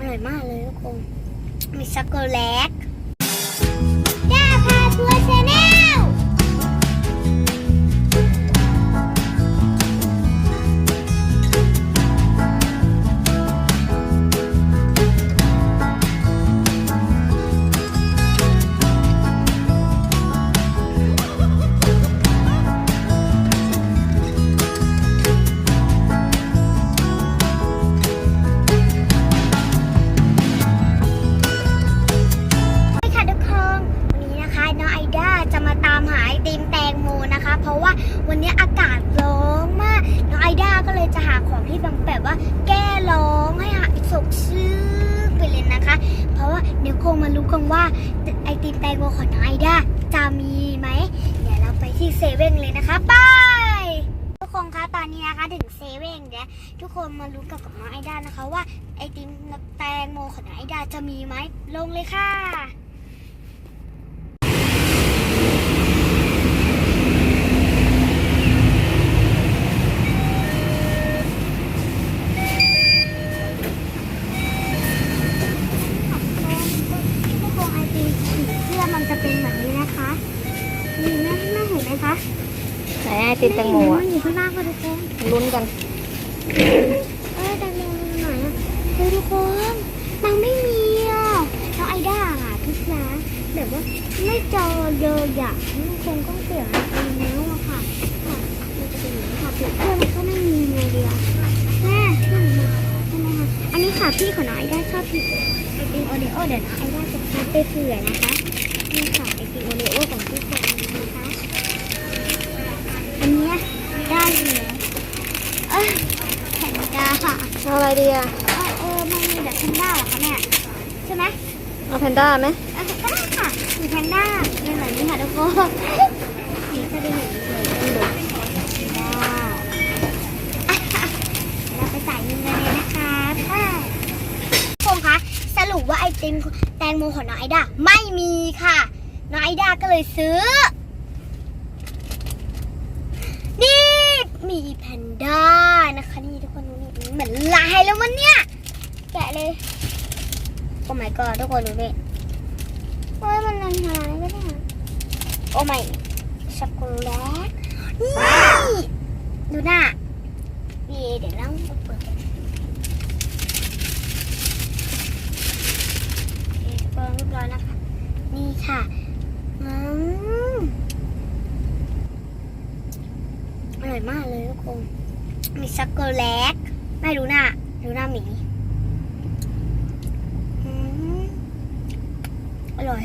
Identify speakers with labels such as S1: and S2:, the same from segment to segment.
S1: อร่อยมากเลยทุกคน มีช็อกโกแลต ว่าวันนี้อากาศร้อนมากน้องไอด้าก็เลยจะหาของที่แบบแบบว่า แก้ร้อนให้หายสดชื่นไปเลยนะคะ เพราะว่าเดี๋ยวคงมารู้กันว่าไอติมแตงโมของน้องไอด้าจะมีไหมเดี๋ยวเราไปที่เซเว่นเลยนะคะไปทุกคนคะตอนนี้นะคะถึงเซเว่นเดี๋ยวทุกคนมารู้กับกับน้องไอด้านะคะว่าไอติมแตงโมของน้องไอด้าจะมีไหมลงเลยค่ะ นไหมคะ
S2: ไหนไอติมแตงโม
S1: มั
S2: อะ
S1: นอยู่ข้างล่างค่ะทุกคน
S2: ลุ้นกัน
S1: เอ้ยแตงโมอยู่ไหนอะเฮ้ยทุกคนมันไม่มีอะน้องไอด้าหาทุกร้านแบบว่าไม่เจอเลยอะมันคงต้องเปลี่ยนไอติมแล้วอะค่ะค่ะมันจะเป็นอย่างนี้ค่ะเปลี่ยนเสื้อมันก็ไม่มีเลยเดียวแม่ช่วยหนูหน่อยใช่ไหมคะอันนี้ค่ะพี่ของน้องไอด้าชอบผิดไอติมโอเดโอเดี๋ยวน้องไอด้าจะซื้อไปเผื่อนะคะนี่ค่ะไอติมโอเดโอของพี่คน เอา
S2: อะไรดีอะ
S1: เออเออมันมีแบบแพนด้าเหรอคะเนี่ยใช่ไหม
S2: เอาแพนด้าไหม
S1: เออก็ได้ค่ะมีแพนด้าเป็นแบบนี้ค่ะทุกคนนี่ก็เป็นแบบนี้เลยแพนด้าเราไปจ่ายเงินกันเลยนะคะค่ะทุกคนคะสรุปว่าไอติมแตงโมของน้องไอด้าไม่มีค่ะน้องไอด้าก็เลยซื้อ นี่มีแพนด้านะคะนี่ทุกคนดูนี่เห มือนลายแล้วมันเนี่ย แกะเลย โอ้ my god ทุกคนดูนี่โอ้ยมันลายลายก็ได้โอ้ my ช็อกโกแลตนี่ดูหน้านี่เดี๋ยวเราเปิดกันโอเคทุกคนเรียบร้อยแล้วค่ะนี่ค่ะอืมอร่อยมากเลยทุกคน มีช็อกโกแลต ไม่รู้หน้าดูหน้าหมีอร่อย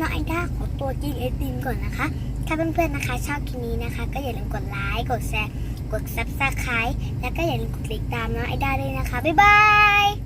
S1: น้องไอด้าขอตัวกินไอติมก่อนนะคะ ถ้าเพื่อนๆนะคะชอบคลิปนี้นะคะ ก็อย่าลืมกดไลค์ กดแชร์ กดซับสไครต์แล้วก็อย่าลืมกดติดตามน้องไอด้าด้วยนะคะ บ๊ายบาย